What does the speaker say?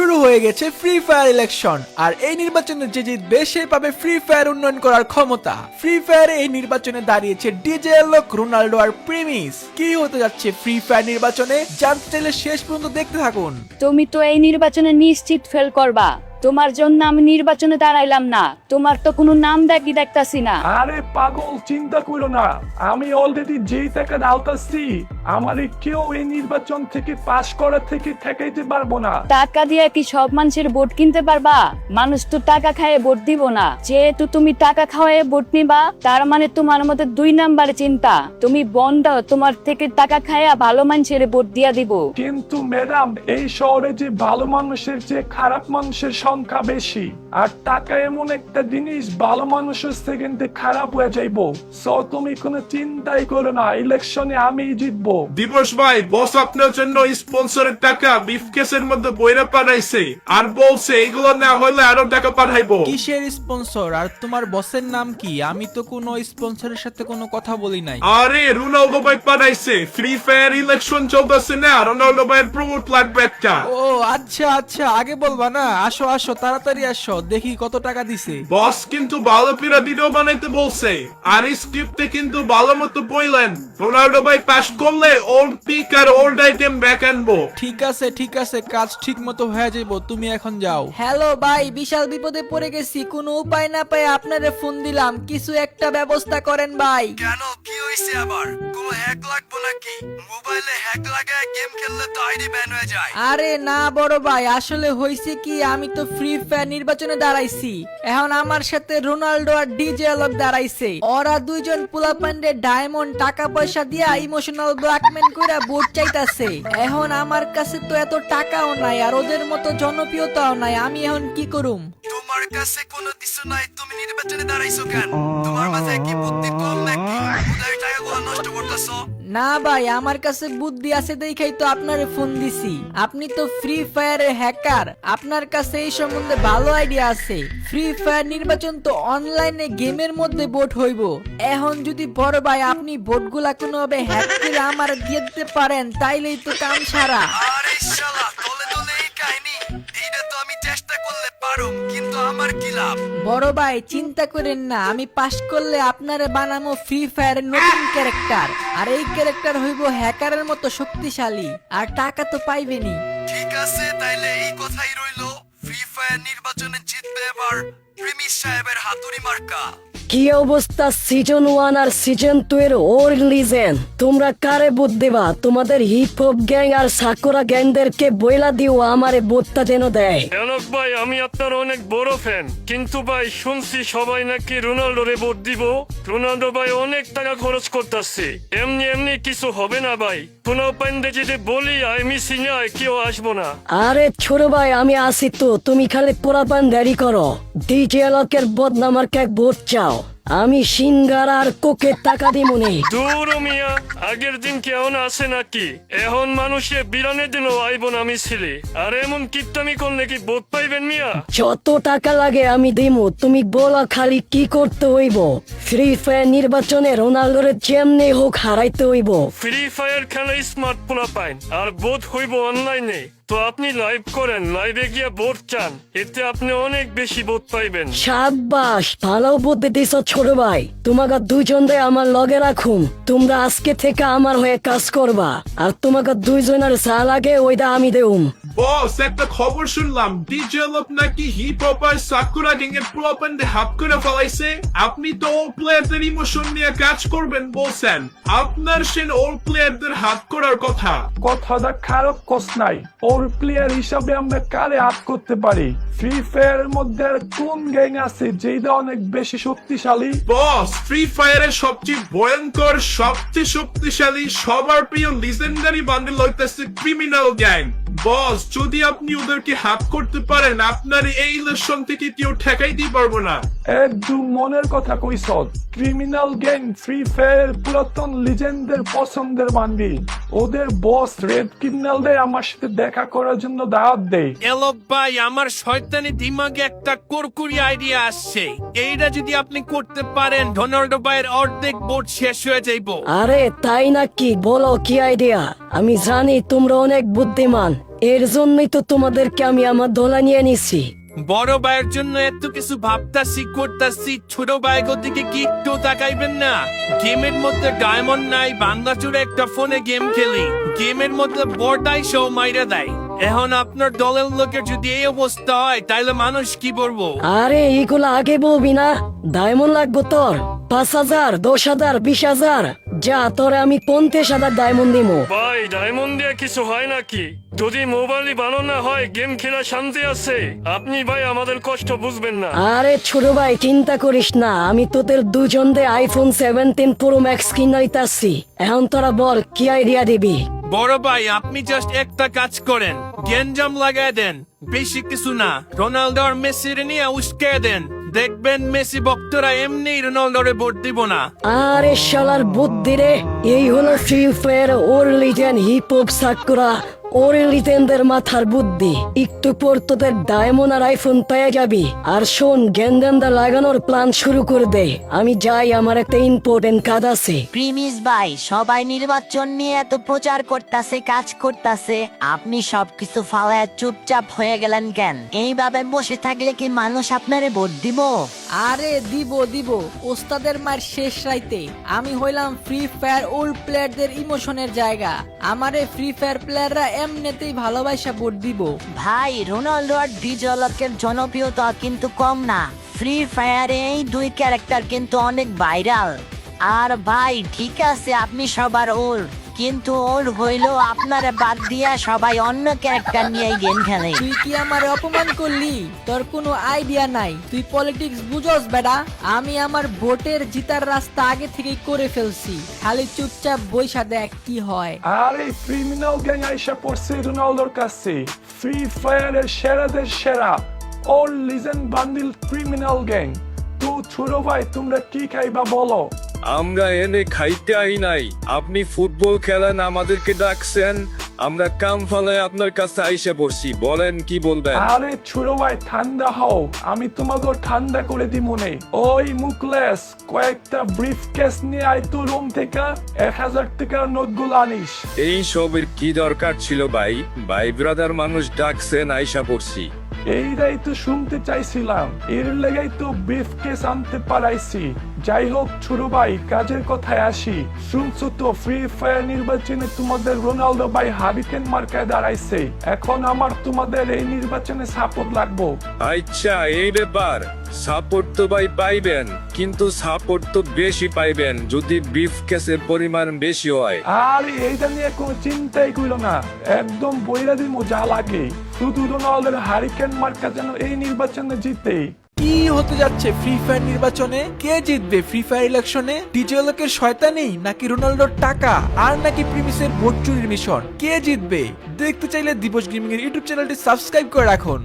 শুরু হয়ে গেছে ফ্রি ফায়ার ইলেকশন আর এই নির্বাচনে যে জিতবে, সে পাবে ফ্রি ফায়ার উন্নয়ন করার ক্ষমতা। ফ্রি ফায়ারে এই নির্বাচনে দাঁড়িয়েছে ডিজে লোক রোনাল্ডো আর প্রিমিস কি হতে যাচ্ছে ফ্রি ফায়ার নির্বাচনে? জানতে চাইলে শেষ পর্যন্ত দেখতে থাকুন। তুমি তো এই নির্বাচনে নিশ্চিত ফেল করবা। তোমার জন্য আমি নির্বাচনে দাঁড়াইলাম না। তোমার তো কোনো নাম দেখি দেখতাছি না। আরে পাগল চিন্তা করো না। আমি অলরেডি যেই টাকা ডালতাছি আমার কেউ এই নির্বাচন থেকে পাশ করা থেকে ঠেকাইতে পারব না। টাকা দিয়ে কি সব মানুষের ভোট কিনতে পারবা? মানুষ তো টাকা খায় ভোট দিব না। যেহেতু তুমি টাকা খাওয়ায় ভোট নিবা তার মানে তোমার মধ্যে দুই নাম্বারে চিন্তা। তুমি বন্ধ তোমার থেকে টাকা খায়া ভালো মানুষের ভোট দিয়া দিব। কিন্তু ম্যাডাম এই শহরে যে ভালো মানুষের যে খারাপ মানুষের সংখ্যা বেশি। আর টাকা এমন একটা জিনিস ভালো মানুষের সেকেন্ডে খারাপ হয়ে যাইবো। সো তুমি কোনো চিন্তাই করো না ইলেকশনে আমি জিতবো। দিবস ভাই বস আপনার জন্য স্পন্সরের টাকা বিফকেসের মধ্যে বইরা পাঠাইছে। আর বলছে এগুলো না হলে আরও টাকা পাঠাইবো। কিসের স্পন্সর আর তোমার বসের নাম কি? আমি তো কোনো স্পন্সরের সাথে কোনো কথা বলি নাই। আরে রোনাল্ডো ভাই পাঠাইছে। ফ্রি ফায়ার ইলেকশন চলতেছে না রোনাল্ডো ভাইয়ের প্রমোট লাগবে একটা। ও আচ্ছা আচ্ছা আগে বলবা না আসো আসো তাড়াতাড়ি আসো দেখি কত টাকা দিছে। বস কিন্তু ভালো পিরা ভিডিও বানাইতে বলছে। আর স্ক্রিপ্টে কিন্তু ভালো মতো বললেন রোনাল্ডো ভাই পাস করলে ওল্ড পিক আর ওল্ড আইটেম ব্যাক আনব। ঠিক আছে ঠিক আছে কাজ ঠিক মতো হয়ে যাইব তুমি এখন যাও। হ্যালো ভাই বিশাল বিপদে পড়ে গেছি কোনো উপায় না পেয়ে আপনারে ফোন দিলাম। কিছু একটা ব্যবস্থা করেন ভাই। কেন কি হয়েছে আবার? কোনো হ্যাক লাগবো নাকি? মোবাইলে হ্যাক লাগায় গেম খেললে তো আইডি ব্যান হয়ে যায়। আরে না বড় ভাই আসলে হয়েছে কি আমি তো ফ্রি ফায়ার নির্বাচনে দাঁড়াইছি। এখন আমার সাথে রোনাল্ডো আর ডিজে আলোক দাঁড়াইছে। ওরা দুইজন পোলাপান্ডে ডায়মন্ড টাকা পয়সা দিয়া ইমোশনাল ব্ল্যাকমেন কইরা ভোট চাইতাছে। এখন আমার কাছে তো এত টাকাও নাই আর ওদের মতো জনপ্রিয়তাও নাই, আমি এখন কি করুম? তোমার কাছে কোনো কিছু নাই, তুমি নির্বাচনে দাঁড়াইছো কেন? তোমার মাঝে কি বুদ্ধি কম নাকি? টাকাগুলো নষ্ট করতেছো। না ভাই, আমার কাছে বুদ্ধি আছে দেখাই তো আপনার ফোন দিছি। আপনি তো ফ্রি ফায়ারের হ্যাকার আপনার কাছে এই সম্বন্ধে ভালো আইডিয়া আছে। ফ্রি ফায়ার নির্বাচন তো অনলাইনে গেমের মধ্যে ভোট হইব। এখন যদি বড় ভাই, আপনি ভোটগুলা কোনোভাবে হ্যাক করে আমার দিয়ে দিতে পারেন, তাইলেই তো কাম সারা। করলে পারো কিন্তু আমার কি লাভ? বড় ভাই চিন্তা করেন না আমি পাস করলে আপনারে বানামো ফ্রি ফায়ারের নতুন ক্যারেক্টার আর এই ক্যারেক্টার হইব হ্যাকারের মতো শক্তিশালী। আর টাকা তো পাইবেনি ঠিক আছে তাইলে এই কথাই রইল। ফ্রি ফায়ার নির্বাচনে জিতবে এবার প্রেমিস সাহেবের হাতুড়ি মার্কা। কি অবস্থা? সিজন ওয়ান আর সিজন টু এর ওর লিজেন তোমরা কারে বুধ দেবা তোমাদের হিপ হপ গ্যাং আর সাকুরা গ্যাংদেরকে বইলা দিও, আমারে বোধটা যেন দেয়। জনক ভাই, আমি আপনার অনেক বড় ফ্যান কিন্তু ভাই, শুনছি সবাই নাকি রোনাল্ডোরে বোধ দিব। অনেক টাকা খরচ করতেছে। এমনি এমনি কিছু হবে না ভাই। কোনো পাইন্দে যদি বলি আই মিসি নাই কেউ আসব না। আরে ছোট ভাই, আমি আসি তো। তুমি খালি পোড়াপান দেরি করো। ডিজে এলাকার বদনামার কে ভোট চাও। আমি সিঙ্গার আর কোকের টাকা দিমুনি দূর মিয়া আগের দিন কেমন আছে নাকি? এখন মানুষে বিরানের দিনও আইব না মিছিলে। আর এমন কিত্তামি করলে কি বোধ পাইবেন মিয়া? যত টাকা লাগে আমি দিমু তুমি বলা খালি কি করতে হইব? ফ্রি ফায়ার নির্বাচনে রোনাল্ডোরে যেমনি হোক হারাইতে হইব। ফ্রি ফায়ার খেলা স্মার্ট পোলা পাইন আর বোধ হইব অনলাইনে তো আপনি লাইভ করেন, লাইভে গিয়ে ভোট চান। এতে আপনি অনেক বেশি ভোট পাইবেন। সাব্বাস, ভালো বুদ্ধি দিছ ছোট ভাই। তোমাকে দুইজন রে আমার লগে রাখুম। তোমরা আজকে থেকে আমার হয়ে কাজ করবা। আর তোমাকে দুইজনের চা লাগে, ওইটা আমি দেউম। বস একটা খবর শুনলাম। ডিজে নাকি হিপ হপ আর সাকুরা গ্যাং এর প্রপান্ডে হাত করে ফেলাইছে। আপনি তো ওল্ড প্লেয়ারদের ইমোশন নিয়ে কাজ করবেন বলছেন আপনার সেন ওল্ড প্লেয়ারদের হাত করার কথা। কথাটা খারাপ কস নাই। ওর প্লেয়ার হিসাবে আমরা কারে আপ করতে পারি? ফ্রি ফায়ারের মধ্যে আর কোন গ্যাং আছে যেটা অনেক বেশি শক্তিশালী? বস ফ্রি ফায়ারের সবচেয়ে ভয়ঙ্কর সবচেয়ে শক্তিশালী সবার প্রিয় লিজেন্ডারি বান্ডেল হইতেছে ক্রিমিনাল গ্যাং বস যদি আপনি ওদেরকে হাত করতে পারেন আপনার এই ইলেকশন থেকে কেউ ঠেকাইতে পারব না? একদম মনের কথা কইস ক্রিমিনাল গ্যাং ফ্রি ফায়ারের পুরাতন লিজেন্ডের পছন্দের বান্ডি। ওদের বস রেড ক্রিমিনালদের আমার সাথে দেখা করার জন্য দাওয়াত দেয় এলো ভাই আমার শয়তানি দিমাগে একটা কুরকুরি আইডিয়া আসছে। এইটা যদি আপনি করতে পারেন ডোনাল্ডো ভাইয়ের অর্ধেক বোর্ড শেষ হয়ে যাইব। আরে তাই নাকি? বলো কি আইডিয়া আমি জানি তোমরা অনেক বুদ্ধিমান। এর জন্যই তো তোমাদেরকে আমি আমার দোলা নিয়ে নিছি। বড় ভাইয়ের জন্য এত কিছু ভাবতাছি করতাছি ছোট ভাইগো দিকে কি একটু তাকাইবেন না। গেমের মধ্যে ডায়মন্ড নাই বান্দা জুড়ে একটা ফোনে গেম খেলি। গেমের মধ্যে বড়টাই শো মাইরা দেয়। এখন আপনার দলের লোকের যদি এই অবস্থা হয় তাইলে মানুষ কি বলব? আরে এগুলো আগে বলবি না। ডায়মন্ড লাগবো তোর। পাঁচ হাজার দশ হাজার বিশ হাজার। যা তোরে আমি পঞ্চাশ হাজার ডায়মন্ড দিমো। ভাই ডায়মন্ড দিয়ে কিছু হয় নাকি? যদি মোবাইলই বানানো হয় গেম খেলা শান্তি আছে। আপনি ভাই আমাদের কষ্ট বুঝবেন না। আরে ছোট ভাই চিন্তা করিস না আমি তোদের দুজন দে আইফোন সেভেন্টিন প্রো ম্যাক্স কিনাইতাছি এখন তোরা বল কি আইডিয়া দিবি? বড় ভাই আপনি জাস্ট একটা কাজ করেন। গেঞ্জাম লাগায় দেন। বেশি কিছু না। রোনালদো আর মেসির নিয়ে উস্কে দেন। দেখবেন মেসি ভক্তরা এমনি রোনালদোরে ভোট দিব না। আরে শালার বুদ্ধি রে, এই হলো ফ্রি ফায়ার ওর লিজেন্ড হিপ হপ সাকুরা ওর লিজেনদের মাথার বুদ্ধি একটু পর তোদের ডায়মন্ড আর আইফোন পেয়ে যাবি। আর শোন গেন্দান্দা লাগানোর প্ল্যান শুরু করে দে। আমি যাই আমার একটা ইম্পর্টেন্ট কাজ আছে। প্রিমিস ভাই সবাই নির্বাচন নিয়ে এত প্রচার করতাছে কাজ করতাছে। আপনি সবকিছু ফালায় চুপচাপ হয়ে গেলেন কেন? এইভাবে বসে থাকলে কি মানুষ আপনারে ভোট দিব? আরে দিব দিব। ওস্তাদের মার শেষ রাইতে। আমি হইলাম ফ্রি ফায়ার ওল্ড প্লেয়ারদের ইমোশনের জায়গা। আমারে ফ্রি ফায়ার প্লেয়াররা এমনিতেই ভালোবাসা ভোট দিব। ভাই রোনাল্ডো আর ডিজলকের জনপ্রিয়তা কিন্তু কম না। ফ্রি ফায়ারে এই দুই ক্যারেক্টার কিন্তু অনেক ভাইরাল আর ভাই, ঠিক আছে, আপনি সবার ওর। কিন্তু ওর হইলেও আপনারা বাদ দিয়া সবাই অন্য ক্যারেক্টার নিয়ে গেম খেলে। তুই কি আমার অপমান করলি? তোর কোনো আইডিয়া নাই। তুই পলিটিক্স বুঝোস বেটা। আমি আমার ভোটের জিতার রাস্তা আগে থেকেই করে ফেলছি। খালি চুপচাপ বৈশা দেখ কি হয়। আর এই ক্রিমিনাল গ্যাং আইসা পড়ছে রোনালদোর কাছে। ফ্রি ফায়ারের সেরাদের সেরা। All legend bundle criminal gang তো ছোট ভাই তোমরা কি খাইবা বলো? আমরা এনে খাইতে আই নাই। আপনি ফুটবল খেলেন আমাদেরকে ডাকছেন। আমরা কাম ফলে আপনার কাছে আইসে পড়ছি বলেন কি বলবেন? আরে ছোট ভাই ঠান্ডা হও। আমি তোমাকে ঠান্ডা করে দি মনে ওই মুকলেস কয়েকটা ব্রিফ কেস নিয়ে আয় তো রুম থেকে। এক হাজার টাকার নোটগুলো আনিস। এই সবের কি দরকার ছিল ভাই? ভাই ব্রাদার মানুষ ডাকছেন আইসা পড়ছি এইটাই তো শুনতে চাইছিলাম। এর লেগেই তো ব্রিফ কেস আনতে পারাইছি। যাই হোক ছোট ভাই কাজের কথায় আসি। শুনছো তো ফ্রি ফায়ার নির্বাচনে তোমাদের রোনালদো ভাই হারিকেন মার্কায় দাঁড়াইছে। এখন আমার তোমাদের এই নির্বাচনে সাপোর্ট লাগবো। আচ্ছা এই ব্যাপার। সাপোর্ট তো ভাই পাইবেন কিন্তু সাপোর্ট তো বেশি পাইবেন যদি বিফ কেসের পরিমাণ বেশি হয়। আর এইটা নিয়ে কোনো চিন্তাই কইল না। একদম বইরা দিমু যা লাগে। শুধু রোনালদোর হারিকেন মার্কা যেন এই নির্বাচনে জিতে। কি হতে যাচ্ছে ফ্রি ফায়ার নির্বাচনে? কে জিতবে ফ্রি ফায়ার ইলেকশনে ডিজে লোকের শয়তানি নাকি রোনাল্ডোর টাকা আর নাকি প্রিমিসের ভোট চুরির মিশন? কে জিতবে? দেখতে চাইলে দিবস গেমিং এর ইউটিউব চ্যানেলটি সাবস্ক্রাইব করে রাখুন।